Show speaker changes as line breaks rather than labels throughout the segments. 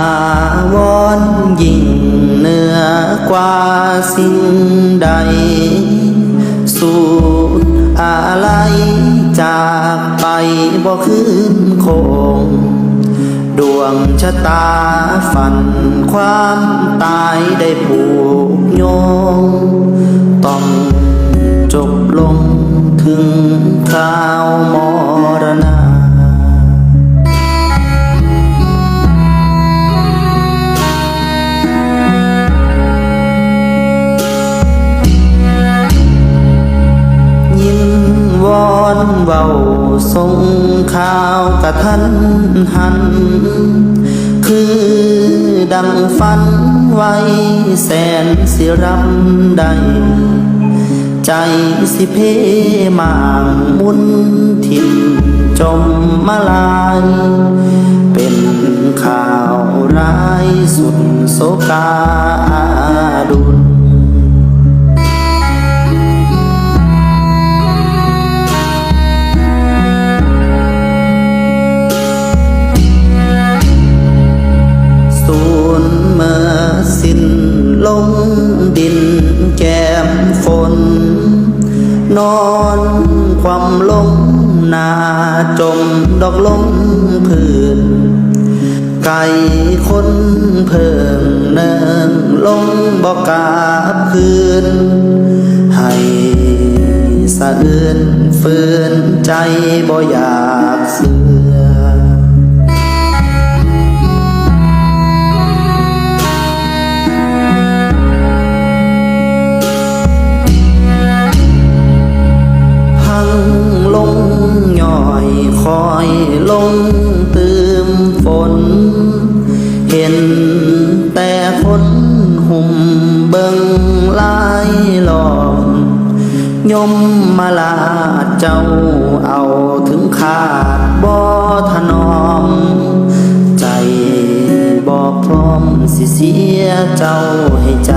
าวรณ์ยิ่งเหนือกว่าสิ่งใด สูดอะไรจากไปบ่คืนคง ดวงชะตาฝันความตายได้ผูกโยง ต้องจบลงถึงคราวมรณา เว้าส่งข่าวกระทันหัน คือดังฝันไว้แสนสิรำใด ใจสิเพมางมุนทิมจมมาลาย เป็นข่าวร้ายสุดโศกา สูญเมื่อสิ้นลงดินแก้มฝน นอนความลงนาจมดอกลมพื้น ไก่คนเพิ่งเนินลงบอกกาบคืนให้สะอื่นฝืนใจบ่อยากเสือ ตืมฝน เห็นแต่คนหุ่มเบิงลายหลอกยมมาลาเจ้าเอาถึงขาดบ่ถนอม ใจบอกพร้อมสิเสียเจ้าให้จ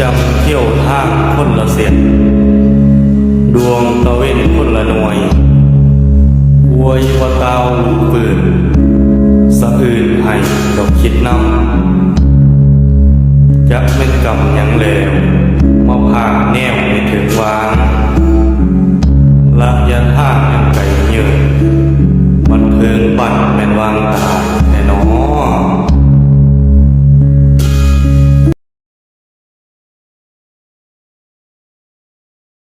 จำเที่ยวทางคนละเสียนดวงตะเว้นคนละหน่วยอวยว่าเตาลูกปืนสะอื่นให้ดอกคิดนำจะเป็นกรรมหยังเลว